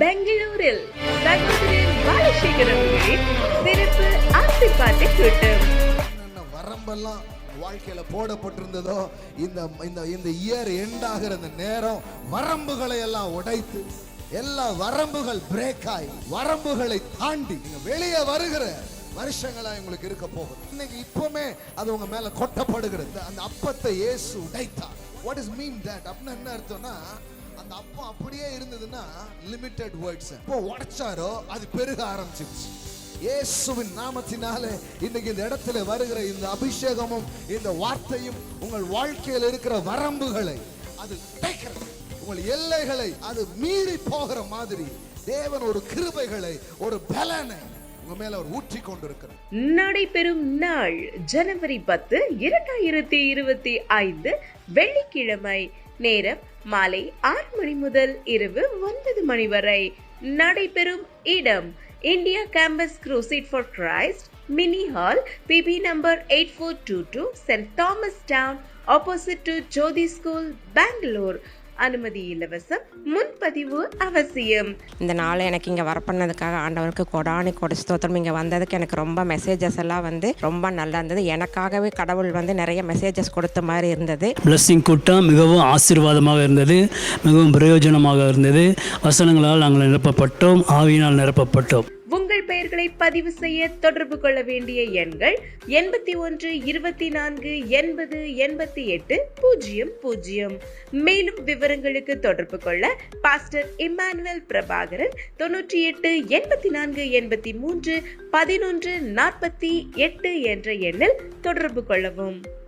பெங்களூரில் சகோதரர் பாலசேகரன் சிறப்பு கூட்டம் வரம்பெல்லாம் வாழ்க்கையில போடப்பட்டிருந்ததோ இந்த இந்த இந்த இயர் எண்ட் ஆகிற இந்த நேரம் வரம்புகளை எல்லாம் உடைத்து எல்லா வரம்புகள் பிரேக் ஆகி வரம்புகளை தாண்டி நீங்க வெளியே வருகிற வருஷங்களா உங்களுக்கு இருக்க போகுது. இன்னைக்கு இப்பவுமே அது உங்க மேல கொட்டப்படுகிறது. அந்த அப்பத்தை இயேசு உடைத்தார். வாட் இஸ் மீன் தட் அப்படின்னு என்ன அர்த்தம்னா அந்த அப்பம் அப்படியே இருந்ததுன்னா லிமிட்டெட் வேர்ட்ஸ் இப்போ உடைச்சாரோ அது பெருக ஆரம்பிச்சிருச்சு. இயேசுவின் நாமத்தினாலே இன்னைக்கு இந்த இடத்துல வருகிற இந்த அபிஷேகமும் இந்த வார்த்தையும் உங்கள் வாழ்க்கையில் இருக்கிற வரம்புகளை அது உடைக்கிறது உங்கள் எல்லைகளை அது மீறி போகிற மாதிரி தேவன் ஒரு கிருபைகளை ஒரு பலனை உங்க மேல அவர் ஊற்றி கொண்டிருக்கிறார். நடைபெறும் நாள் ஜனவரி பத்து இரண்டாயிரத்தி இருபத்தி ஐந்து வெள்ளிக்கிழமை நேரம் மாலை ஆறு மணி முதல் இரவு ஒன்பது மணி வரை நடைபெறும் இடம் India campus crusade for Christ mini hall PB number eight four two two saint Thomas town opposite to Jyothi school Bangalore. அனுமதி இலவசம் முன்பதிவு அவசியம். இந்த நாள் எனக்கு இங்கே வர பண்ணதுக்காக ஆண்டவருக்கு கொடானி கொடை ஸ்தோத்திரம். இங்கே வந்ததுக்கு எனக்கு ரொம்ப மெசேஜஸ் எல்லாம் வந்து ரொம்ப நல்லா இருந்தது. எனக்காகவே கடவுள் வந்து நிறைய மெசேஜஸ் கொடுத்த மாதிரி இருந்தது. பிளஸ்ஸிங் கூட்டம் மிகவும் ஆசீர்வாதமாக இருந்தது மிகவும் பிரயோஜனமாக இருந்தது. வசனங்களால் நாங்கள் நிரப்பப்பட்டோம் ஆவியினால் நிரப்பப்பட்டோம். பெயர்களை பதிவு செய்ய தொடர்பு கொள்ள வேண்டிய எண்கள் எண்பத்தி ஒன்று இருபத்தி நான்கு எண்பது எண்பத்தி எட்டு பூஜ்ஜியம் பூஜ்ஜியம். மேலும் விவரங்களுக்கு தொடர்பு கொள்ள பாஸ்டர் இம்மானுவேல் பிரபாகரன் தொன்னூற்றி எட்டு எண்பத்தி நான்கு எண்பத்தி மூன்று பதினொன்று நாற்பத்தி எட்டு என்ற எண்ணில் தொடர்பு கொள்ளவும்.